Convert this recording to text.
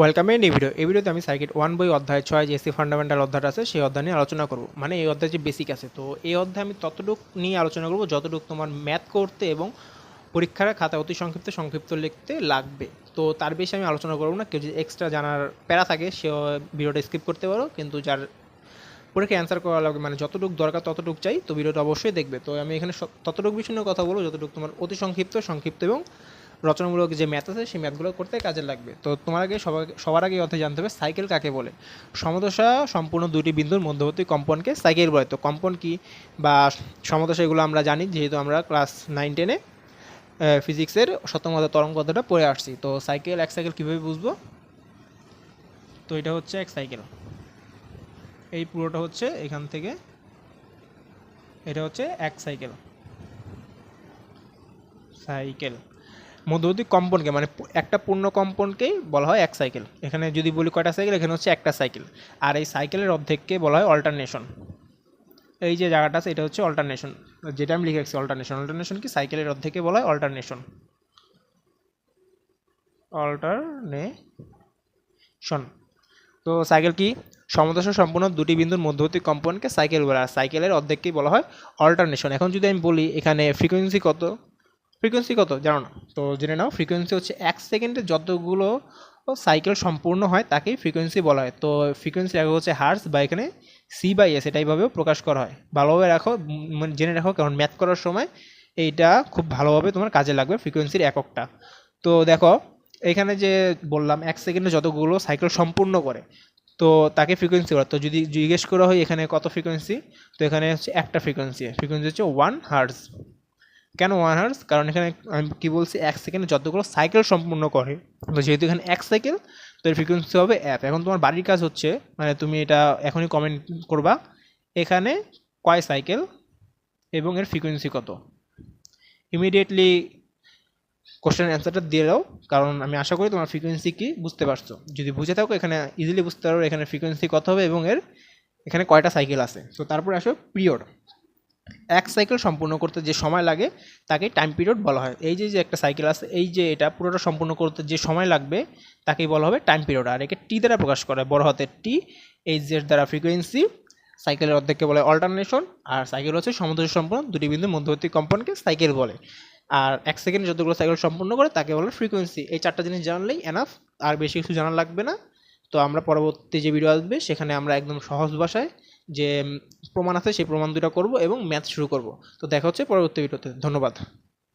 Welcome and এই video এই ভিডিওতে আমি সার্কিট ওয়ান বই, অধ্যায় ছয়, যে এসি ফান্ডামেন্টাল অধ্যায়টা আছে, সেই অধ্যায় নিয়ে আলোচনা করব। মানে এই অধ্যায় যে বেসিক আছে। তো এই অধ্যায় আমি ততটুক নিয়ে আলোচনা করব, যতটুকু তোমার ম্যাথ করতে এবং পরীক্ষার খাতা অতি সংক্ষিপ্ত সংক্ষিপ্ত লিখতে লাগবে। তো তার বেশি আমি আলোচনা করব না। কেউ যদি এক্সট্রা জানার প্যারা থাকে, সে ভিডিওটা স্কিপ করতে পারো। কিন্তু যার পরীক্ষা অ্যান্সার করা লাগবে মানে যতটুকু দরকার ততটুকু চাই, তো ভিডিওটা অবশ্যই দেখবে। তো আমি এখানে ততটুকু বিষয় নিয়ে কথা বলব, যতটুকু তোমার অতি সংক্ষিপ্ত সংক্ষিপ্ত এবং রচনামূলক যে ম্যাথ আছে, সেই ম্যাথগুলো করতে কাজে লাগবে। তো তোমার আগে সবার সবার আগে অর্থে জানতে হবে, সাইকেল কাকে বলে? সমদশা সম্পূর্ণ দুটি বিন্দুর মধ্যবর্তী কম্পনকে সাইকেল বলে। তো কম্পন কি বা সমদশা এগুলো আমরা জানি, যেহেতু আমরা ক্লাস নাইন, টেনে ফিজিক্সের শতমত তরঙ্গ কথাটা পড়ে আসছি। তো সাইকেল, এক সাইকেল কীভাবে বুঝব? তো এটা হচ্ছে এক সাইকেল। এই পুরোটা হচ্ছে এখান থেকে, এটা হচ্ছে এক সাইকেল। সাইকেল। মধ্যবর্তী কম্পনকে মানে একটা পূর্ণ কম্পনকেই বলা হয় এক সাইকেল এখানে যদি বলি কয়টা সাইকেল এখানে হচ্ছে একটা সাইকেল আর এই সাইকেলের অর্ধেককে বলা হয় অল্টারনেশন এই যে জায়গাটা আছে, এটা হচ্ছে অল্টারনেশন যেটা আমি লিখে রাখছি অল্টারনেশন অল্টারনেশন কি? সাইকেলের অর্ধেককে বলা হয় অল্টারনেশন অল্টারনেশন তো সাইকেল কি? সমদশা সম্পূর্ণ দুটি বিন্দুর মধ্যবর্তী কম্পনকে সাইকেল বলা, আর সাইকেলের অর্ধেককেই বলা হয় অল্টারনেশন এখন যদি আমি বলি, এখানে ফ্রিকোয়েন্সি কত? ফ্রিকোয়েন্সি কত? জানো না। তো জেনে নাও ফ্রিকোয়েন্সি হচ্ছে এক সেকেন্ডে যতগুলো সাইকেল সম্পূর্ণ হয়, তাকেই ফ্রিকোয়েন্সি বলা হয়। তো ফ্রিকোয়েন্সি রাখা হচ্ছে হার্স বা এখানে সি বাই এস এটাইভাবেও প্রকাশ করা হয়। ভালোভাবে রাখো মানে জেনে রাখো, কারণ ম্যাথ করার সময় এইটা খুব ভালোভাবে তোমার কাজে লাগবে ফ্রিকোয়েন্সির এককটা। তো দেখো, এখানে যে বললাম, এক সেকেন্ডে যতগুলো সাইকেল সম্পূর্ণ করে, তো তাকে ফ্রিকোয়েন্সি বলে তো যদি জিজ্ঞেস করা হয় এখানে কত ফ্রিকোয়েন্সি তো এখানে হচ্ছে একটা ফ্রিকোয়েন্সি ফ্রিকোয়েন্সি হচ্ছে ওয়ান হার্স কেন ওয়ান হার্স কারণ এখানে আমি কী বলছি, এক সেকেন্ডে যতগুলো সাইকেল সম্পূর্ণ করে। তো যেহেতু এখানে এক সাইকেল তো এর ফ্রিকোয়েন্সি হবে অ্যাপ এখন তোমার বাড়ির কাজ হচ্ছে মানে তুমি এটা এখনই কমেন্ট করবা, এখানে কয় সাইকেল এবং এর ফ্রিকোয়েন্সি কত? ইমিডিয়েটলি কোশ্চেন অ্যান্সারটা দিয়ে দাও, কারণ আমি আশা করি তোমার ফ্রিকোয়েন্সি কি বুঝতে পারছ। যদি বুঝে থাকো, এখানে ইজিলি বুঝতে পারো এখানে ফ্রিকোয়েন্সি কত হবে এবং এর এখানে কয়টা সাইকেল আছে। তো তারপরে আসো পিরিয়ড এক সাইকেল সম্পূর্ণ করতে যে সময় লাগে তাকে টাইম পিরিয়ড বলা হয়। এই যে যে একটা সাইকেল আছে, এই যে এটা পুরোটা সম্পূর্ণ করতে যে সময় লাগবে, তাকেই বলা হবে টাইম পিরিয়ড আর একে টি দ্বারা প্রকাশ করা হয়, বড় হাতের টি এই জেড দ্বারা ফ্রিকোয়েন্সি সাইকেলের অর্ধেককে বলে অল্টারনেশন আর সাইকেল হচ্ছে সমুদ্র সম্পূর্ণ, দুটি বিন্দু মধ্যবর্তী কম্পনকে সাইকেল বলে। আর এক সেকেন্ডে যতগুলো সাইকেল সম্পূর্ণ করে, তাকে বলে ফ্রিকোয়েন্সি এই চারটা জিনিস জানলেই এনাফ আর বেশি কিছু জানা লাগবে না। তো আমরা পরবর্তী যে ভিডিও আসবে, সেখানে আমরা একদম সহজ ভাষায় যে প্রমাণ আছে, সেই প্রমাণ দুটো করব এবং ম্যাথ শুরু করব। তো দেখা হচ্ছে পরবর্তী ভিডিওতে ধন্যবাদ।